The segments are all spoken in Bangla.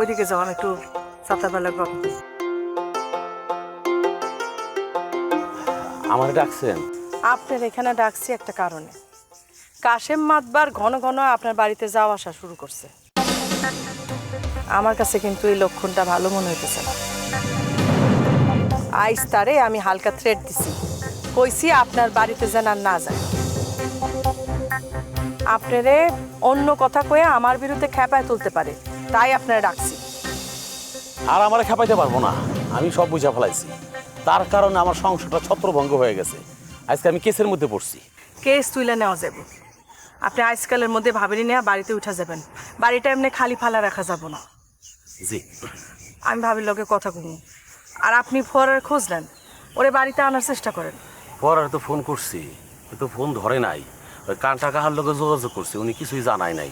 ওইদিকে যাও আমি একটু গল্প করি। আমার ডাকছেন? আপনার এখানে ডাকছি একটা কারণে। কাশেম মাতবার ঘন ঘন আপনার বাড়িতে যাওয়া আসা শুরু করছে। আমার কাছে কিন্তু এই লক্ষণটা ভালো মনে হইতেছে না। আইস তারে আমি হালকা থ্রেড দিছি। কইছি আপনার বাড়িতে যেন আর না যায়। আপনারে অন্য কথা কয়ে আমার বিরুদ্ধে খেপায় তুলতে পারে। তাই আপনারা ডাকছি। আর আমার খেপাইতে পারব না। আমি সব বুঝা ফেলাইছি। তার কারণে আমার সংসারটা ছত্রভঙ্গ হয়ে গেছে। আজকে আমি কেসের মধ্যে পড়ছি। কেস তুলে নেওয়া যাবে। আপনি আজকালের মধ্যে ভাবেনি নেওয়া বাড়িতে উঠা যাবেন। বাড়িটা এমনি খালি ফালা রাখা যাব না। জি। আমি ভাবির লগে কথা কমু। আর আপনি ফরার খুঁজলেন ওরে বাড়িতে আনার চেষ্টা করেন। পরে তো ফোন করছি। তো ফোন ধরে নাই। কান্টা কাহার লোকে যোগাযোগ করছি উনি কিছুই জানাই নাই।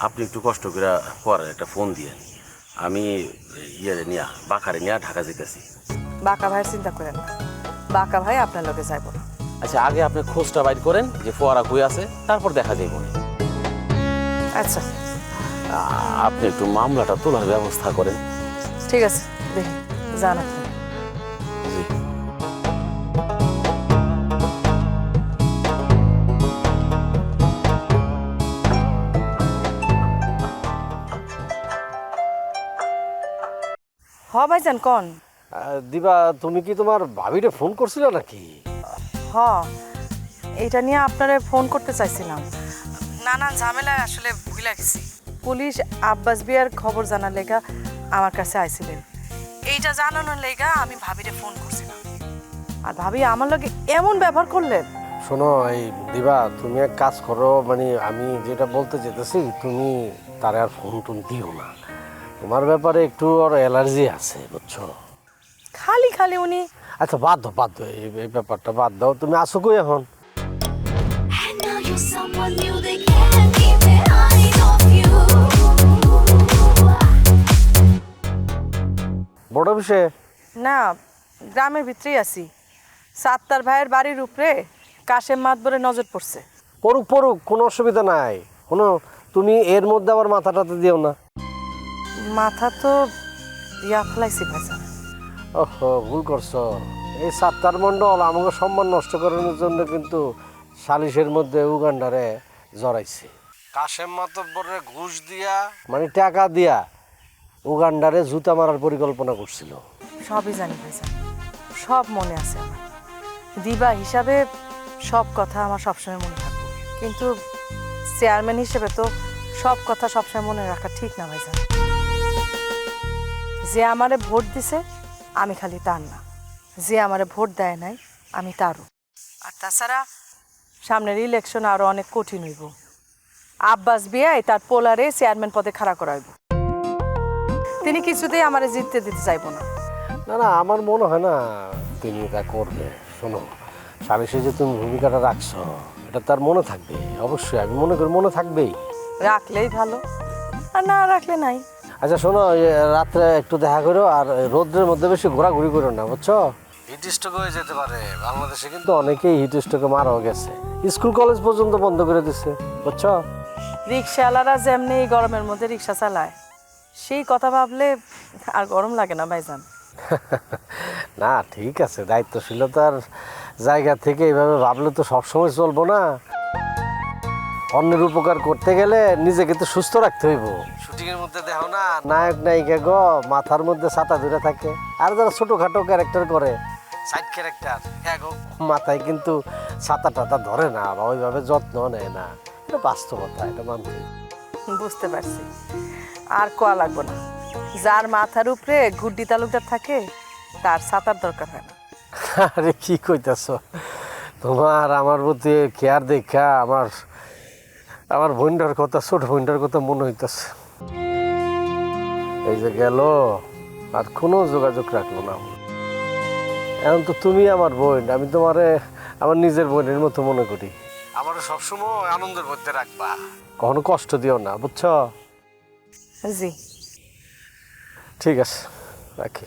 আপনি একটু কষ্ট করে পরে একটা ফোন দিয়ে আমি ইয়ে নিয়া বাঁকারে নিয়ে ঢাকা যেতেছি বাঁকা ভাইয়ের চিন্তা করেন না। বাঁকা ভাই আপনার লোকে যাইব না। আচ্ছা আগে আপনি খোঁজটা বাইর করেন যে ফোয়ারা কই আছে তারপর দেখা যাইব। আচ্ছা। আপনি একটু মামলাটা তোলার ব্যবস্থা করেন। ঠিক আছে দেখি আপনি। জি। হ ভাইজান কন? দিবা তুমি কি তোমার ভাবিরে ফোন করছিলে নাকি? হ এটা নিয়ে আপনারে ফোন করতে চাইছিলাম। নানা ঝামেলায় আসলে ভুলে গেছি। পুলিশ আব্বাস বিয়ার খবর জানার লেগা আমার কাছে আইছিলেন। এইটা জানানোর লেগা আমি ভাবিরে ফোন করছিলাম। আর ভাবি আমার লগে এমন ব্যবহার করলেন? শোনো এই দিবা তুমি এক কাজ করো মানে আমি যেটা বলতে যেতেছি তুমি তার আর ফোন টোন দিও না। তোমার ব্যাপারে একটু ওর অ্যালার্জি আছে বুঝছ? খালি খালি উনি। আচ্ছা বাদ দাও বাদ দাও এই এই ব্যাপারটা বাদ দাও তুমি আসো কই এখন? And now you're someone new, they can't keep their eyes off you. বড় বিষয়ে না গ্রামের ভিতরেই আছি। সাত্তার ভাইয়ের বাড়ির উপরে কাশেম মাতবরে নজর পড়ছে। পড়ুক পড়ুক কোনো অসুবিধা নাই। কোনো তুমি এর মধ্যে আবার মাথাটাতে দিও না। মাথা তো ইয়া ফেলাইছি ভাইজান। ওহো ভুল করছ। এই সাত্তার মণ্ডল আমাকে সম্মান নষ্ট করানোর জন্য কিন্তু সালিশের মধ্যে উগান্ডারে জড়াইছে। কাশেম মাতব্বরে ঘুষ দিয়া মানে টাকা দিয়া উগান্ডারে জুতা মারার পরিকল্পনা করছিল। সবই জানি ভাইজান। সব মনে আছে আমার। দিবা হিসাবে সব কথা আমার সবসময় মনে থাকবে। কিন্তু চেয়ারম্যান হিসেবে তো সব কথা সবসময় মনে রাখা ঠিক না ভাইজান। যে আমারে ভোট দিছে আমি খালি তার না। যে আমারে ভোট দেয় নাই আমি তারও। আর তাছাড়া সামনের ইলেকশন আরও অনেক কঠিন হইব। আব্বাস বিয়ায় তার পোলারে চেয়ারম্যান পদে খাড়া করাইব। তিনি কিছুতেই আমারে জিততে দিতে চাইব না। না না আমার মনে হয় না তিনি এটা করবে। শোনো সালিশে যে তুমি ভূমিকাটা রাখছো এটা তার মনে থাকবে অবশ্যই আমি মনে করি মনে থাকবেই। রাখলেই ভালো আর না রাখলে নাই। আচ্ছা শোনো রাত্রে একটু দেখা করো আর রোদ্রের মধ্যে বেশি ঘোরাঘুরি করো না বুঝছ? হিট স্ট্রোক হয়ে যেতে পারে। বাংলাদেশে কিন্তু অনেকেই হিট স্ট্রোকে মারাও গেছে। স্কুল কলেজ পর্যন্ত বন্ধ করে দিচ্ছে বুঝছ? রিক্সাওয়ালারা যেমনি এই গরমের মধ্যে রিক্সা চালায় সেই কথা ভাবলে আর গরম লাগে না ভাইজান। না ঠিক আছে দায়িত্বশীলতার জায়গা থেকে এইভাবে ভাবলে তো সবসময় চলবো না। অন্যের উপকার করতে গেলে নিজেকে তো সুস্থ রাখতে হইব। শুটিং এর মধ্যে দেখো না নায়ক নায়িকা গো মাথার মধ্যে ছাতা ধরে থাকে। আর যারা ছোটখাটো ক্যারেক্টার করে সাইড ক্যারেক্টার মাথায় কিন্তু ছাতা টাতা ধরে না বা ওইভাবে যত্ন নেয় না। এটা বাস্তবতা এটা মানতে। বুঝতে পারছি। আর কোয়া লাগবো না। যার মাথার উপরে গুড্ডি তালুকদার থাকে তার ছাতার দরকার হয় না। আরে কি কইতাছ? তোমার আমার প্রতি কেয়ার দেখা আমার আমার বোনটার কথা ছোট বোনটার কথা মনে হইতাছে। এই যে গেল আর কোনো যোগাযোগ রাখল না। এখন তো তুমি আমার বোন আমি তোমারে আমার নিজের বোনের মতো মনে করি। আমার সবসময় আনন্দের মধ্যে রাখবা। কখনো কষ্ট দিও না বুঝছ? জি। ঠিক আছে রাখি।